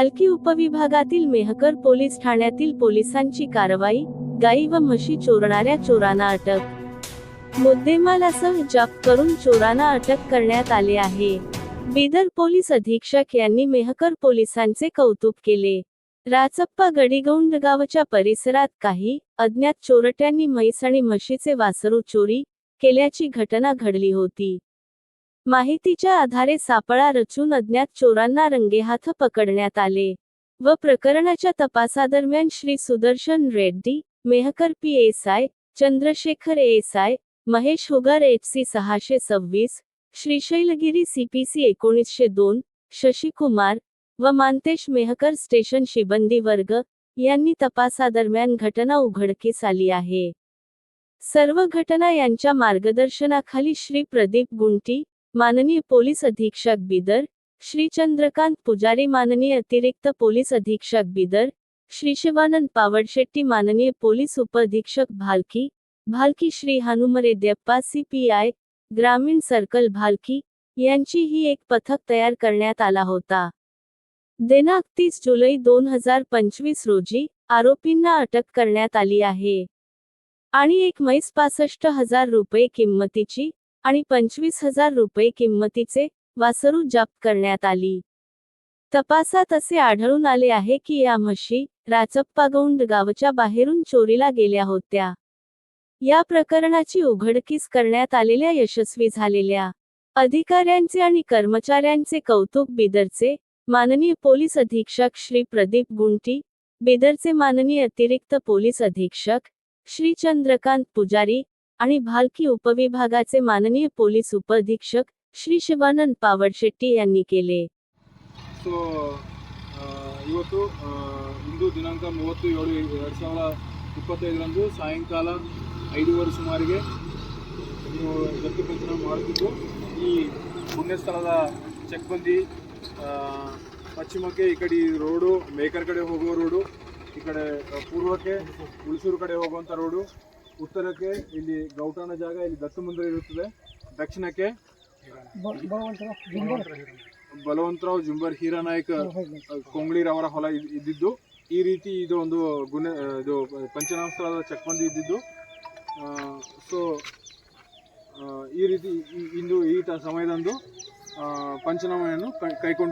Bhalki उपविभागातील Mehkar police ठाण्यातील पोलिसांची कारवाई गाई व म्हशी चोरणाऱ्या चोरांना अटक. मुद्देमालासह जप करून चोरांना अटक करण्यात आले आहे. बिदर पोलीस अधीक्षक यांनी मेहकर पोलिसांचे कौतुक केले. राचप्पा गडीगौंड गावच्या परिसरात काही अज्ञात चोरट्यांनी म्हैस आणि म्हशीचे वासरू चोरी केल्याची घटना घडली होती. माहितीच्या आधारे सापळा रचून अज्ञात चोरांना रंगेहाथ पकडण्यात आले व प्रकरणाच्या तपासादरम्यान Shri Sudarshan Reddy Mehkar P S I Chandrashekhar S I Mahesh Hogar H C सहाशे सव्वीस श्रीशैलगिरी सीपीसी एकोणीसशे दोन शशिकुमार व मानतेश मेहकर स्टेशन शिबंदी वर्ग यांनी तपासादरम्यान घटना उघडकीस आली आहे. सर्व घटना यांच्या मार्गदर्शनाखाली श्री प्रदीप गुंटी माननीय पोलीस अधीक्षक बिदर श्री चंद्रकांत पुजारी माननीय अतिरिक्त पोलीस अधीक्षक बिदर श्री शिवानंद पावडशेट्टी माननीय पोलीस उपअधीक्षक भालकी भालकी श्री हनुमरे देप्पा सीपीआय ग्रामीण सर्कल भालकी यांची ही एक पथक तयार करण्यात आला होता. दिनांक तीस जुलै दोन हजार पंचवीस रोजी आरोपींना अटक करण्यात आली आहे. आणि एक मैस पासष्ट हजार रुपये किंमतीची आणि पंचवीस हजार रुपये किंमतीचे वासरू जप्त करण्यात आली. तपासात असे आढळून आले आहे की या म्हशी राचप्पागौंड गावच्या बाहेरून चोरीला गेल्या होत्या. या प्रकरणाची उघडकीस करण्यात आलेल्या यशस्वी झालेल्या अधिकाऱ्यांचे आणि कर्मचाऱ्यांचे कौतुक बिदरचे माननीय पोलीस अधीक्षक श्री प्रदीप गुंटी बिदरचे माननीय अतिरिक्त पोलीस अधीक्षक श्री चंद्रकांत पुजारी आणि भालकी उपविभागाचे माननीय पोलीस उपअधीक्षक श्री शिवानंद पावडशेट्टी यांनी केले ಸೊ ಆ, ಇವತ್ತು ಆ, ಇಂದು ದಿನಾಂಕ ಮೂವತ್ತು ಏಳು ಎರಡು ಸಾವಿರ ಇಪ್ಪತ್ತೈದರಂದು ಸಾಯಂಕಾಲ ಐದೂವರೆ ಸುಮಾರಿಗೆ ನೀವು ಜಪ್ತಿ ಪಂಚನಾಮ ಮಾಡುತ್ತಿದ್ದು ಈ ಪುಣ್ಯಸ್ಥಳದ ಚೆಕ್ಬಂದಿ ಆ, ಪಶ್ಚಿಮಕ್ಕೆ ಈ ಕಡೆ ಈ ರೋಡು ಮೇಕರ್ ಕಡೆ ಹೋಗುವ ರೋಡು ಈ ಕಡೆ ಆ, ಪೂರ್ವಕ್ಕೆ ಹುಣಸೂರು ಕಡೆ ಹೋಗುವಂಥ ರೋಡು ಉತ್ತರಕ್ಕೆ ಇಲ್ಲಿ ಗೌಟಾನ ಜಾಗ, ಇಲ್ಲಿ ದತ್ತು ಇರುತ್ತದೆ. ದಕ್ಷಿಣಕ್ಕೆ ಬಲವಂತರಾವ್ ಜುಂಬರ್ ಹೀರಾನಾಯ್ಕ ಕೊಂಗ್ಳಿರವರ ಹೊಲ ಇದ್- ಇದ್ದಿದ್ದು. ಈ ರೀತಿ ಇದು ಒಂದು ಗುಣ ಇದು ಪಂಚನಾಮ ಸ್ಥಳದ ಚಕ್ಬಂದಿ ಇದ್ದಿದ್ದು ಸೊ ಈ ರೀತಿ ಇಂದು ಈ ಸಮಯದಂದು ಪಂಚನಾಮೆಯನ್ನು ಕೈ- ಕೈಗೊಂಡು